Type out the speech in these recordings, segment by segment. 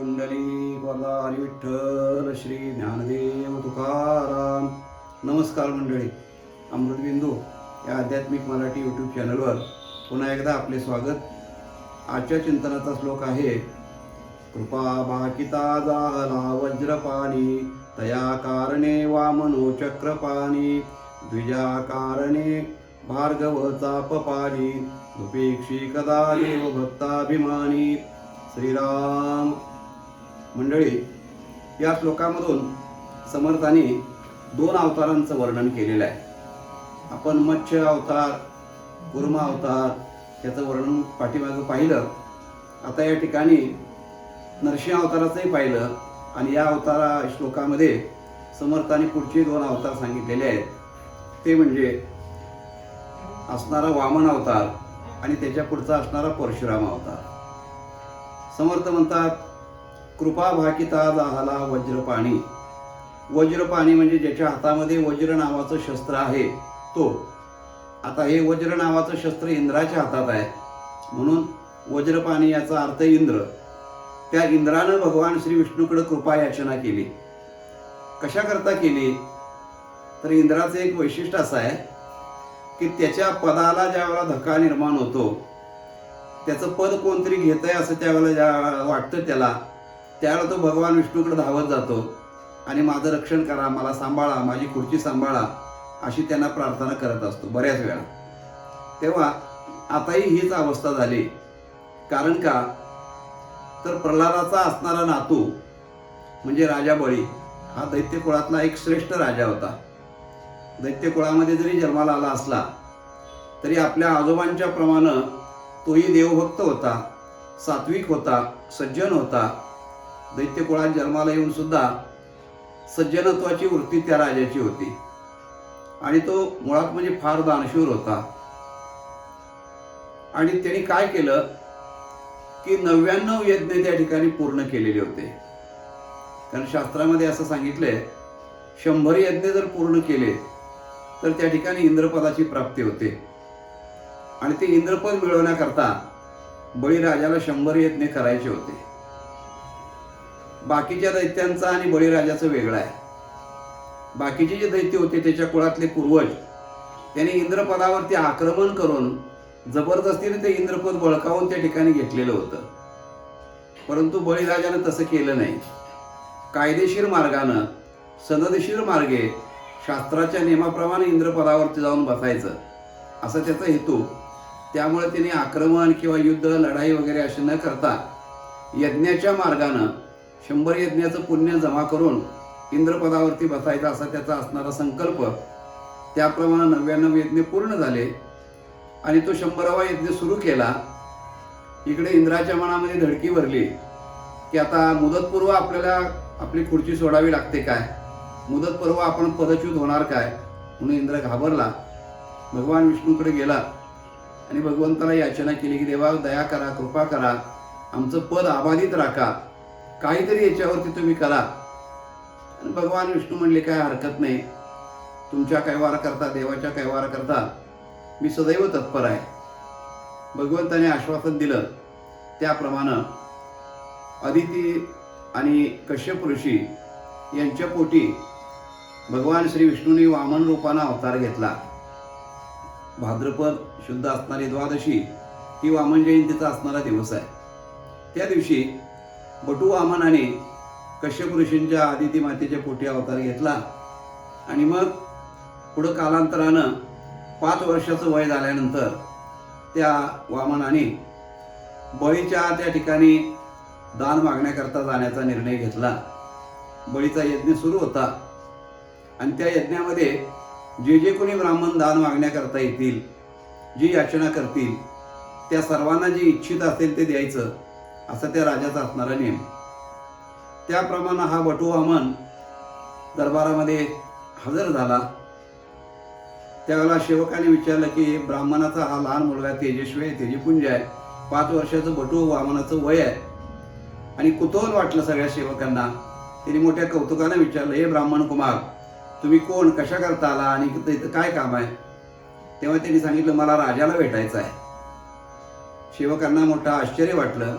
पुंडली वरदा विठ्ठल श्री ज्ञानदेव तुकाराम नमस्कार मंडळी अमृतबिंदू या आध्यात्मिक मराठी यूट्यूब चॅनलवर पुन्हा एकदा आपले स्वागत आजच्या चिंतनाचा श्लोक आहे कृपा बाकिता जाहला वज्रपाणी तया कारणे वामनो चक्रपाणी द्विजा कारणे भार्गव चापपाणी उपेक्षी कदा देव भक्ताभिमानी श्रीराम मंडळी या श्लोकामधून समर्थाने दोन अवतारांचं वर्णन केलेलं आहे. आपण मत्स्य अवतार कुर्मा अवतार याचं वर्णन पाठीमागं पाहिलं. आता या ठिकाणी नरसिंह अवताराचंही पाहिलं आणि या अवतारा श्लोकामध्ये समर्थाने पुढचे दोन अवतार सांगितलेले आहेत. ते म्हणजे असणारा वामन अवतार आणि त्याच्या पुढचा असणारा परशुराम अवतार. समर्थ म्हणतात कृपा भाकिता जाहाला वज्रपाणी. वज्रपाणी म्हणजे ज्याच्या हातामध्ये वज्र नावाचं शस्त्र आहे तो. आता हे वज्र नावाचं शस्त्र इंद्राच्या हातात आहे. म्हणून वज्रपाणी याचा अर्थ इंद्र. त्या इंद्रानं भगवान श्री विष्णूकडे कृपा याचना केली. कशाकरता केली? तर इंद्राचं एक वैशिष्ट्य असं आहे की त्याच्या पदाला ज्यावेळेला धक्का निर्माण होतो त्याचं पद कोणतरी घेत आहे असं त्यावेळेला ज्या वाटतं त्याला त्यावेळेला तो भगवान विष्णूकडे धावत जातो. आणि माझं रक्षण करा मला सांभाळा माझी खुर्ची सांभाळा अशी त्यांना प्रार्थना करत असतो बऱ्याच वेळा. तेव्हा आताही हीच अवस्था झाली. कारण का? तर प्रल्हादाचा असणारा नातू म्हणजे राजा बळी हा दैत्य कुळातला एक श्रेष्ठ राजा होता. दैत्य कुळामध्ये जरी जन्माला आला असला तरी आपल्या आजोबांच्या प्रमाणे तोही देवभक्त होता सात्विक होता सज्जन होता दैत्य कुळात जन्माला येऊन सुद्धा सज्जनत्वाची वृत्ती त्या राजाची होती. आणि तो मुळात म्हणजे फार दानशूर होता. आणि त्यांनी काय केलं? की नव्याण्णव यज्ञ त्या ठिकाणी पूर्ण केलेले होते. कारण शास्त्रामध्ये असं सांगितलंय शंभर यज्ञ जर पूर्ण केले तर त्या ठिकाणी इंद्रपदाची प्राप्ती होते. आणि ते इंद्रपद मिळवण्याकरता बळीराजाला शंभर यज्ञ करायचे होते. बाकीच्या दैत्यांचा आणि बळीराजाचं वेगळं आहे. बाकीचे जे दैत्य होते त्याच्या कुळातले पूर्वज त्यांनी इंद्रपदावरती आक्रमण करून जबरदस्तीने ते इंद्रपद बळकावून त्या ठिकाणी घेतलेलं होतं. परंतु बळीराजानं तसं केलं नाही. कायदेशीर मार्गानं सनदशीर मार्गे शास्त्राच्या नियमाप्रमाणे इंद्रपदावरती जाऊन बसायचं असा त्याचा हेतू. त्यामुळे त्याने आक्रमण किंवा युद्ध लढाई वगैरे असे न करता यज्ञाच्या मार्गानं शंभर यज्ञाचं पुण्य जमा करून इंद्रपदावरती बसायचा असा त्याचा असणारा संकल्प त्याप्रमाणे नव्याण्णव यज्ञ पूर्ण झाले आणि तो शंभरावा यज्ञ सुरू केला. इकडे इंद्राच्या मनामध्ये धडकी भरली की आता मुदतपूर्व आपल्याला आपली खुर्ची सोडावी लागते काय? मुदतपूर्व आपण पदच्युत होणार काय? म्हणून इंद्र घाबरला. भगवान विष्णूकडे गेला आणि भगवंताला याचना केली की देवा दया करा कृपा करा आमचं पद अबाधित राखा. काहीतरी याच्यावरती तुम्ही करा. आणि भगवान विष्णू म्हणले काय हरकत नाही. तुमच्या कैवार करता देवाच्या कैवार करता मी सदैव तत्पर आहे. भगवंताने आश्वासन दिलं. त्याप्रमाणे अदिती आणि कश्यप ऋषी यांच्या पोटी भगवान श्री विष्णूने वामन रूपानं अवतार घेतला. भाद्रपद शुद्ध असणारी द्वादशी ही वामन जयंतीचा असणारा दिवस आहे. त्या दिवशी बटू वामनाने कश्यप ऋषींच्या आदिती मातेच्या पोटी अवतार घेतला. आणि मग पुढं कालांतरानं पाच वर्षाचं वय झाल्यानंतर त्या वामनाने बळीच्या त्या ठिकाणी दान मागण्याकरता जाण्याचा निर्णय घेतला. बळीचा यज्ञ सुरू होता. आणि त्या यज्ञामध्ये जे जे कोणी ब्राह्मण दान मागण्याकरता येतील जी याचना करतील त्या सर्वांना जे इच्छित असेल ते द्यायचं. असा त्या राजाचा असणारा नियम त्याप्रमाणे हा वटुवामन दरबारामध्ये हजर झाला. त्यावेळेला सेवकाने विचारलं की ब्राह्मणाचा हा लहान मुलगा तेजस्वी आहे तेजपुंज आहे. पाच वर्षाचं बटू वामनाचं वय आहे. आणि कुतूहल वाटलं सगळ्या सेवकांना. त्यांनी मोठ्या कौतुकाने विचारलं हे ब्राह्मण कुमार तुम्ही कोण? कशा करता आला? आणि इथं इथं काय काम आहे? तेव्हा त्यांनी सांगितलं मला राजाला भेटायचं आहे. सेवकांना मोठं आश्चर्य वाटलं.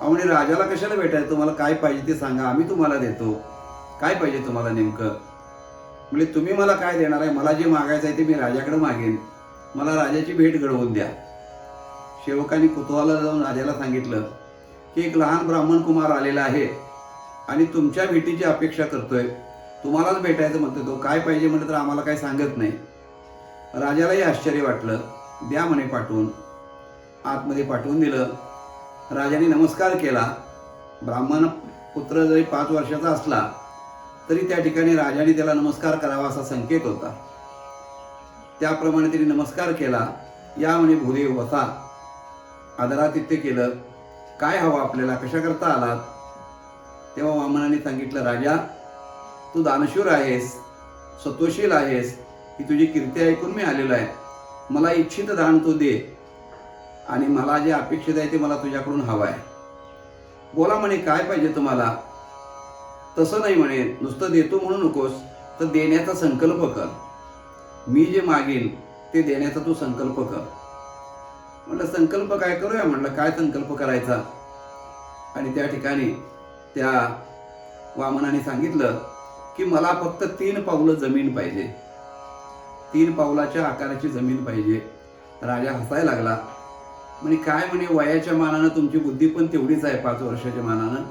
अहो म्हणे राजाला कशाला भेटायचं? तुम्हाला काय पाहिजे ते सांगा. आम्ही तुम्हाला देतो. काय पाहिजे तुम्हाला नेमकं? म्हणजे तुम्ही मला काय देणार आहे? मला जे मागायचं आहे ते मी राजाकडे मागेन. मला राजाची भेट घडवून द्या. शेवकाने कुतुहाला जाऊन राजाला सांगितलं की एक लहान ब्राह्मण कुमार आलेला आहे आणि तुमच्या भेटीची अपेक्षा करतोय. तुम्हालाच भेटायचं म्हणतो तो काय पाहिजे म्हटलं तर आम्हाला काय सांगत नाही. राजालाही आश्चर्य वाटलं. द्या म्हणे पाठवून. आतमध्ये पाठवून दिलं. राजाने नमस्कार केला. ब्राह्मण पुत्र जरी पाच वर्षाचा असला तरी त्या ठिकाणी राजाने त्याला नमस्कार करावा असा संकेत होता. त्याप्रमाणे त्यांनी नमस्कार केला. या म्हणे भूदेव होता आदरातिथ्य केलं. काय हवं आपल्याला? कशा करता आलात? तेव्हा वामनाने सांगितलं राजा तू दानशूर आहेस सत्वशील आहेस. ही तुझी कीर्ती ऐकून मी आलेलो आहे. मला इच्छित दान तू दे. आणि मला जे अपेक्षित आहे ते मला तुझ्याकडून हवं आहे. बोला म्हणे काय पाहिजे तुम्हाला? तसं नाही म्हणे नुसतं देतो म्हणू नकोस तर देण्याचा संकल्प कर. मी जे मागेल ते देण्याचा तू संकल्प कर. म्हटलं संकल्प काय करूया? म्हटलं काय संकल्प करायचा? आणि त्या ठिकाणी त्या वामनाने सांगितलं की मला फक्त तीन पावलं जमीन पाहिजे. तीन पावलाच्या आकाराची जमीन पाहिजे. राजा हसायला लागला. म्हणे काय म्हणे वयाच्या मानानं तुमची बुद्धी पण तेवढीच आहे पाच वर्षाच्या मानानं.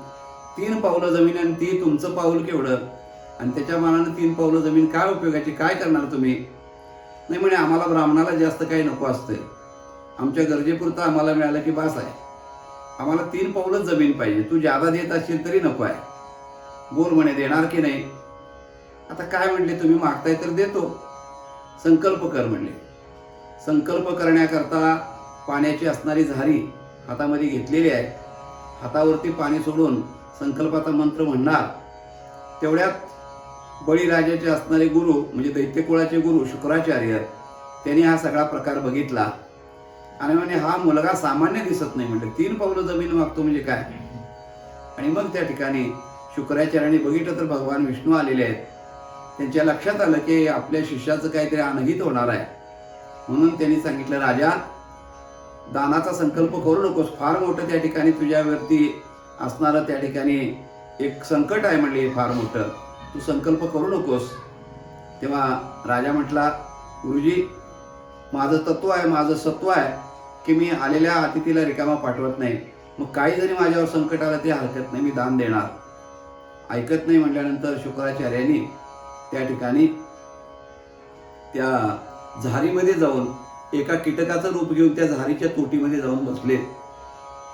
तीन पावलं जमीन आणि ती तुमचं पाऊल केवढं? आणि त्याच्या मानानं तीन पावलं जमीन काय उपयोगाची? काय करणार तुम्ही? नाही म्हणे आम्हाला ब्राह्मणाला जास्त काही नको असतंय. आमच्या गरजेपुरतं आम्हाला मिळालं की बास आहे. आम्हाला तीन पावलंच जमीन पाहिजे. तू जादा देत असशील तरी नको आहे. बोल म्हणे देणार की नाही? आता काय म्हणले तुम्ही मागताय तर देतो. संकल्प कर म्हणले. संकल्प करण्याकरता पाण्याची असणारी झारी हातामध्ये घेतलेली आहे. हातावरती पाणी सोडून संकल्पाचा मंत्र म्हणणार. तेवढ्यात बळीराजाचे असणारे गुरु म्हणजे दैत्यकुळाचे गुरु शुक्राचार्य त्यांनी हा सगळा प्रकार बघितला. आणि म्हणे हा मुलगा सामान्य दिसत नाही म्हणजे तीन पावलं जमीन मागतो म्हणजे काय? आणि मग त्या ठिकाणी शुक्राचार्याने बघितलं तर भगवान विष्णू आलेले आहेत. त्यांच्या लक्षात आलं की आपल्या शिष्याचं काहीतरी अनहित होणार आहे. म्हणून त्यांनी सांगितलं राजा दानाचा संकल्प करू नकोस. फार मोठं त्या ठिकाणी तुझ्यावरती असणारं त्या ठिकाणी एक संकट आहे म्हणले फार मोठं. तू संकल्प करू नकोस. तेव्हा राजा म्हटला गुरुजी माझं तत्व आहे माझं सत्व आहे की मी आलेल्या अतिथीला रिकामा पाठवत नाही. मग काही जरी माझ्यावर संकट आलं ते हरकत नाही मी दान देणार. ऐकत नाही म्हटल्यानंतर शुक्राचार्यांनी त्या ठिकाणी त्या झारीमध्ये जाऊन एका कीटकाचं रूप घेऊन त्या झारीच्या तोटीमध्ये जाऊन बसले.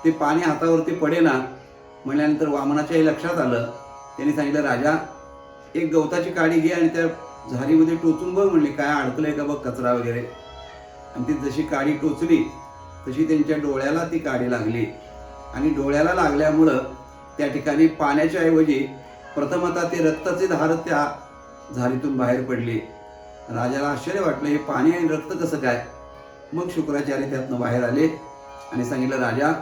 ते पाणी हातावरती पडेना म्हणल्यानंतर वामनाच्याही लक्षात आलं. त्यांनी सांगितलं राजा एक गवताची काडी घे आणि त्या झारीमध्ये टोचून बघ म्हणले काय अडकलंय का बघ कचरा वगैरे. आणि ती जशी काडी टोचली तशी त्यांच्या डोळ्याला ती काडी लागली. आणि डोळ्याला लागल्यामुळं त्या ठिकाणी पाण्याच्या ऐवजी प्रथमतः ते रक्ताचे धार त्या झारीतून बाहेर पडली. राजाला आश्चर्य वाटलं हे पाणी आणि रक्त कसं काय? मग शुक्राचार्य त्यातनं बाहेर आले आणि सांगितलं राजा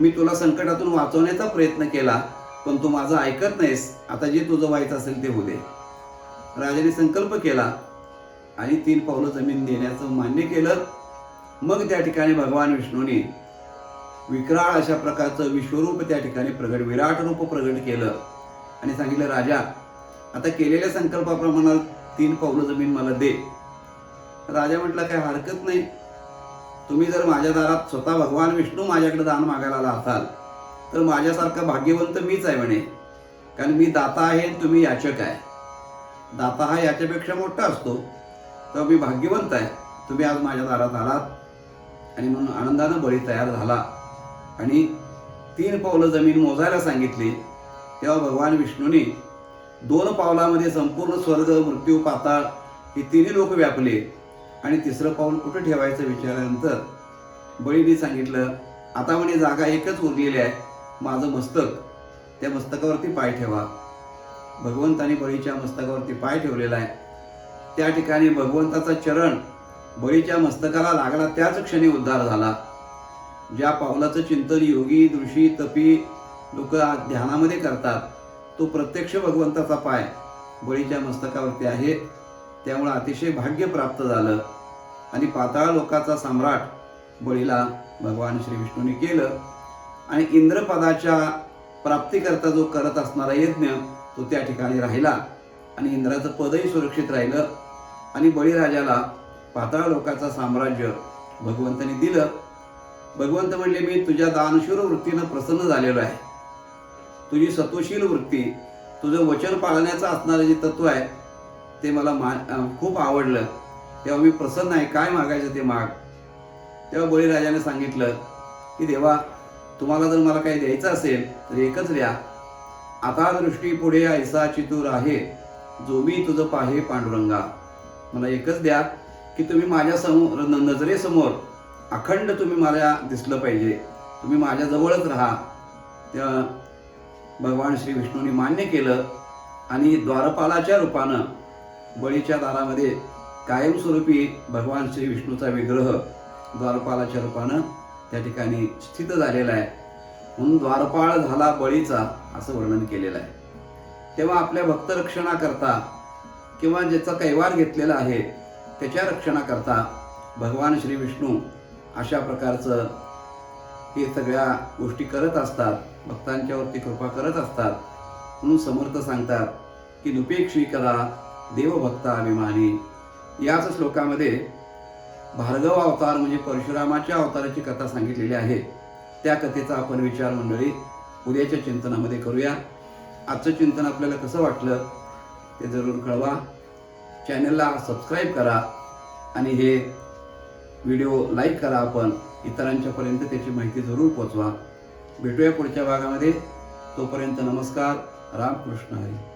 मी तुला संकटातून वाचवण्याचा प्रयत्न केला पण तू माझं ऐकत नाहीस. आता जे तुझं व्हायचं असेल ते होऊ दे. राजाने संकल्प केला आणि तीन पावलं जमीन देण्याचं मान्य केलं. मग त्या ठिकाणी भगवान विष्णूने विक्राळ अशा प्रकारचं विश्वरूप त्या ठिकाणी प्रगट विराट रूप प्रगट केलं आणि सांगितलं राजा आता केलेल्या संकल्पाप्रमाणे तीन पावलं जमीन मला दे. राजा म्हटलं काय हरकत नाही. तुम्ही जर माझ्या दारात स्वतः भगवान विष्णू माझ्याकडे दान मागायला आला असाल तर माझ्यासारखा भाग्यवंत मीच आहे म्हणे. कारण मी दाता आहे आणि तुम्ही याचक आहे. दाता हा याच्यापेक्षा मोठा असतो. तर मी भाग्यवंत आहे. तुम्ही आज माझ्या दारात आलात आणि म्हणून आनंदानं बळी तयार झाला. आणि तीन पावलं जमीन मोजायला सांगितली. तेव्हा भगवान विष्णूने दोन पावलामध्ये संपूर्ण स्वर्ग मृत्यू पाताळ हे तिन्ही लोक व्यापले. आणि तिसरं पाऊल कुठं ठेवायचं विचारल्यानंतर बळीने सांगितलं आता म्हणे जागा एकच उरलेली आहे माझं मस्तक. त्या मस्तकावरती पाय ठेवा. भगवंताने बळीच्या मस्तकावरती पाय ठेवलेला आहे. त्या ठिकाणी भगवंताचा चरण बळीच्या मस्तकाला लागला त्याच क्षणी उद्धार झाला. ज्या पावलाचं चिंतन योगी दृषी तपी लोक ध्यानामध्ये करतात तो प्रत्यक्ष भगवंताचा पाय बळीच्या मस्तकावरती आहे. त्यामुळं अतिशय भाग्य प्राप्त झालं. आणि पाताळ लोकाचा सम्राट बळीला भगवान श्री विष्णूने केलं. आणि इंद्रपदाच्या प्राप्तीकरता जो करत असणारा यज्ञ तो त्या ठिकाणी राहिला. आणि इंद्राचं पदही सुरक्षित राहिलं. आणि बळीराजाला पाताळ लोकाचं साम्राज्य भगवंतानी दिलं. भगवंत म्हणले मी तुझ्या दानशूर वृत्तीनं प्रसन्न झालेलो आहे. तुझी सतोशील वृत्ती तुझं वचन पाळण्याचं असणारं जे तत्व आहे ते मला मा खूप आवडलं. तेव्हा मी प्रसन्न आहे काय मागायचं ते माग. तेव्हा बळीराजाने सांगितलं की देवा तुम्हाला जर मला काही द्यायचं असेल तर एकच द्या. आता दृष्टी पुढे ऐसा चितूर आहे जो मी तुझं पाहे पांडुरंगा. मला एकच द्या की तुम्ही माझ्यासमोर नजरेसमोर अखंड तुम्ही मला दिसलं पाहिजे. तुम्ही माझ्या जवळच राहा. त्या भगवान श्री विष्णूंनी मान्य केलं आणि द्वारपालाच्या रूपानं बळीच्या दारामध्ये कायमस्वरूपी भगवान श्री विष्णूचा विग्रह द्वारपालाच्या रूपानं त्या ठिकाणी स्थित झालेला आहे. म्हणून द्वारपाळ झाला बळीचा असं वर्णन केलेलं आहे. तेव्हा आपल्या भक्तरक्षणाकरता किंवा ज्याचा कैवार घेतलेला आहे त्याच्या रक्षणाकरता भगवान श्री विष्णू अशा प्रकारचं हे सगळ्या गोष्टी करत असतात भक्तांच्यावरती कृपा करत असतात. म्हणून समर्थ सांगतात की नुपेक्षी करा देवभक्ता अभिमानी याच श्लोकामध्ये भार्गव अवतार म्हणजे परशुरामाच्या अवताराची कथा सांगितलेली आहे. त्या कथेचा आपण विचार मंडळी उद्याच्या चिंतनामध्ये करूया. आजचं चिंतन आपल्याला कसं वाटलं ते जरूर कळवा. चॅनलला सबस्क्राईब करा आणि हे व्हिडिओ लाईक करा आपण. इतरांच्यापर्यंत त्याची माहिती जरूर पोचवा. भेटूया पुढच्या भागामध्ये. तोपर्यंत नमस्कार. रामकृष्ण हरी.